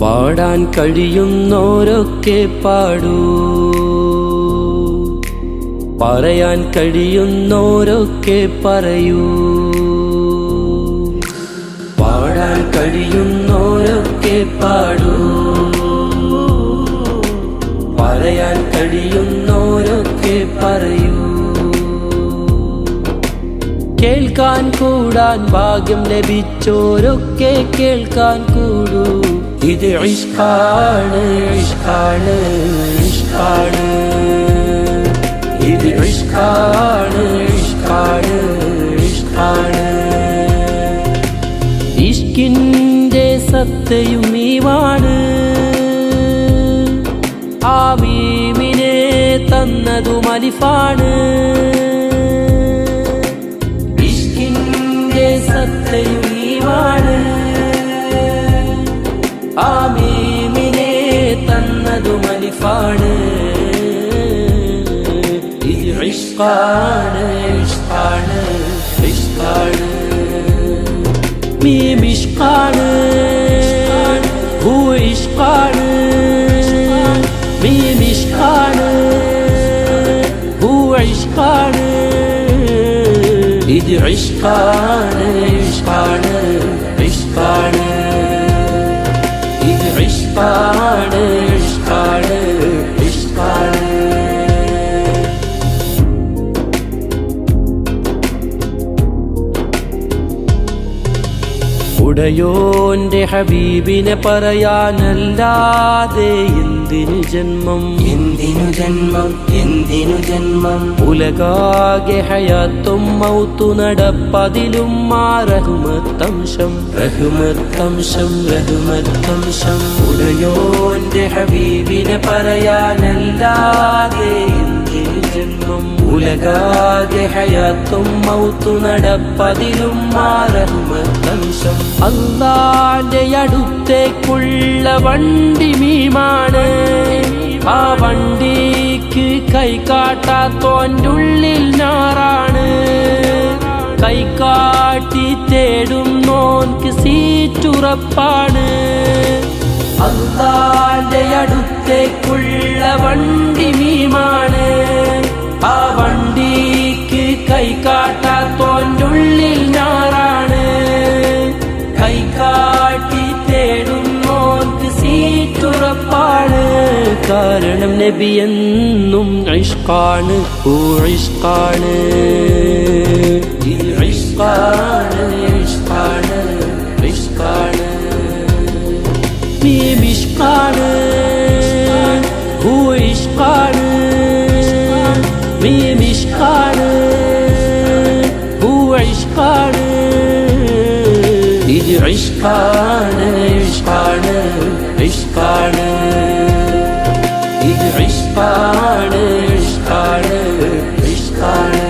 പാടാൻ കഴിയുന്നോരൊക്കെ പാടൂ. പറയാൻ കഴിയുന്നോരൊക്കെ പറയൂ. പാടാൻ കഴിയുന്നോരൊക്കെ പാടൂ. പറയാൻ കഴിയുന്നോരൊക്കെ പറയൂ. കേൾക്കാൻ കൂടാൻ ഭാഗ്യം ലഭിച്ചോരൊക്കെ കേൾക്കാൻ കൂടൂ. ഇത് ഇഷ്കാണ് ഇഷ്കാണ് ഇഷ്കാണ് ഇത് ഇഷ്കാണ് ഇഷ്കാണ് ഇഷ്കാണ് ഇഷ്കിന്റെ സത്തയും തന്നതും അലിഫാണ്. കളിഫാണ് ഇത് ഇഷ്കാണ് ഇഷ്കാണ് ഇഷ്കാണ് മീ മിഷ്കാണ് ഹൂ ഇഷ്കാണ് മീ മിഷ്കാണ് ഹൂ ഇഷ്കാണ് ഇത് ഇഷ്കാണ് ഇഷ്കാണ് ഉടയോന്റെ ഹബീബിനെ പറയാനല്ലാതെ എന്തിനു ജന്മം? എന്തിനു ജന്മം? എന്തിനു ജന്മം? ഉലകാകെ ഹയാത്തും മൗത്തു നടപ്പതിലും ആ രഹുമത്തംശം രഹുമത്തംശം റഹ്മത്തംശം. ഉടയോന്റെ ഹബീബിനെ പറയാനല്ലാതെ എന്തിനു ജന്മം? ഉലകാകെ ഹയാത്തും മൗത്തു നടപ്പതിലും ആ റഹ്മത്തംശം. അള്ളാന്റെ അടുത്തേക്കുള്ള വണ്ടി മീമാണ്. ആ വണ്ടിക്ക് കൈ കാട്ടാത്തോന്റുള്ളിൽ ഞാറാണ് കൈ കാട്ടി തേടും നോൻക്ക് സീറ്റുറപ്പാണ്. അള്ളാന്റെ അടുത്തേക്കുള്ള വണ്ടി മീമാണ്. ആ വണ്ടിക്ക് കൈ കാട്ടാത്തോന്റുള്ളിൽ ഞാറാണ് കാരണം നബി എന്നും ഐഷ്കാണ് ഓ ഐഷ്കാണ് ഇഷ്കാണ് ഇഷ്കാണ് ഇഷ്കാണ്. ഇഷ്കാണ്. ഹൂ ഇഷ്കാണ്. ഇത് ഇഷ്കാണ് ഇഷ്കാണ് ഇഷ്കാണ്. ഇഷ്ടാണ് ഇഷ്ടാണ് ഇഷ്ടാണ്.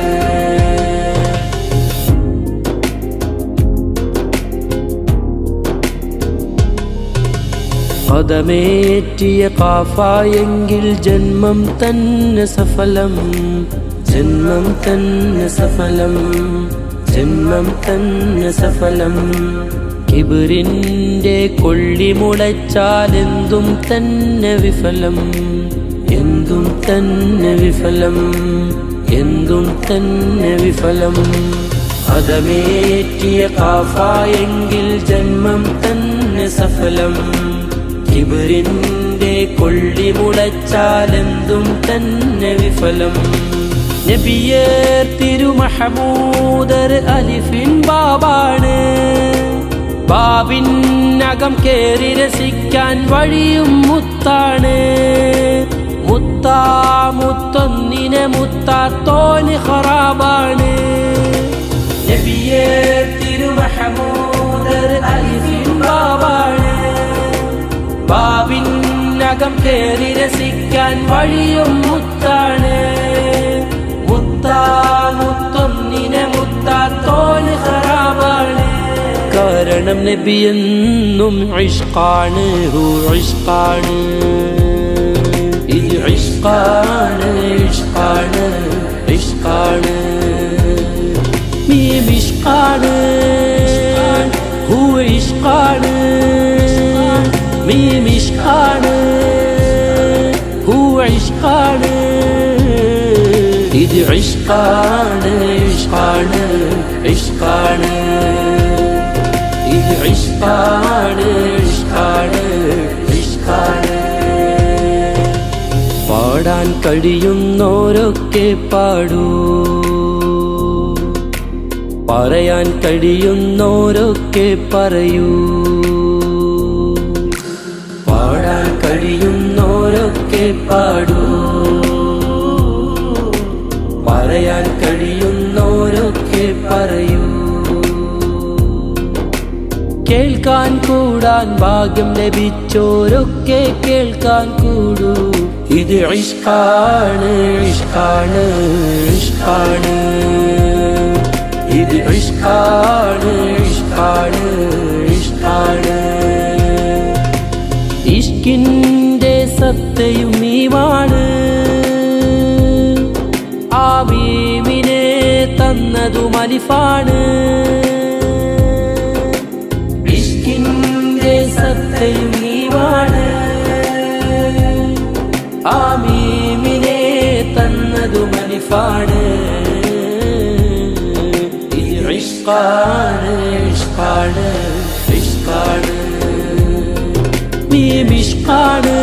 പദമേറ്റിയ കാഫായെങ്കിൽ ജന്മം തന്നെ സഫലം ജന്മം തന്നെ സഫലം ജന്മം തന്നെ സഫലം. കിബിറിന്റെ കൊള്ളിമുളച്ചാലെന്തും തന്നെ വിഫലം. തന്നെ വിഫലം എന്തും തന്നെ വിഫലം. അതമേറ്റിയ കാഫായെങ്കിൽ ജന്മം തന്നെ സഫലം. കിബിറിന്റെ കൊള്ളി മുളച്ചാലെന്തും തന്നെ വിഫലം. നബിയർ തിരുമഹമൂദർ അലിഫിൻ ബാബാണ്. ബാബിനകം കേറി രസിക്കാൻ വഴിയും മുത്താണ്. മുത്താ മുത്തൊന്നിനെ മുത്താത്തോന് ഹറാബാണ് നബിയേ തിരുമഹമൂദർ അലിഫിൻ ബാബാണ്. ബാബിനകം കേറി രസിക്കാൻ വഴിയും മുത്താണ്. മുത്താ മുത്തൊന്നിനെ മുത്താത്തോന് ഖറാബാണ്. കാരണം നബി എന്നും ഇഷ്കാണ് ഹു ഇഷ്കാണ്. இஷ்காடு இஷ்காடு இஷ்காடு நீ மிஷ்காடு ஹூ இஷ்காடு மீ மிஷ்காடு ஹூ இஷ்காடு இது இஷ்காடு இஷ்காடு இஷ்காடு இது இஷ்காடு പാടാൻ കഴിയുന്നോരൊക്കെ പാടൂ. പറയാൻ കഴിയുന്നോരൊക്കെ പറയൂ. പാടാൻ കഴിയുന്നോരൊക്കെ പാടൂ. പറയാൻ കഴിയുന്നോരൊക്കെ പറയൂ. കേൾക്കാൻ കൂടാൻ ഭാഗ്യം ലഭിച്ചോരൊക്കെ കേൾക്കാൻ കൂടൂ. ഇത് ഇഷ്കാണ് ഇഷ്കാണ് ഇഷ്കാണ് ഇത് ഇഷ്കാണ് ഇഷ്കാണ് ഇഷ്കാണ് ഇഷ്കിന്റെ സത്തയും നീവാണ് ആ മീമിനെ തന്നതു മലിഫാണ് ഇഷ്കിന്റെ സത്തയും ആമീമിനെ തന്നതു മനിഫാണ് ഇത് ഇഷ്കാണ് ഇഷ്കാണ് ഇഷ്കാണ് മീമിഷ്കാണ്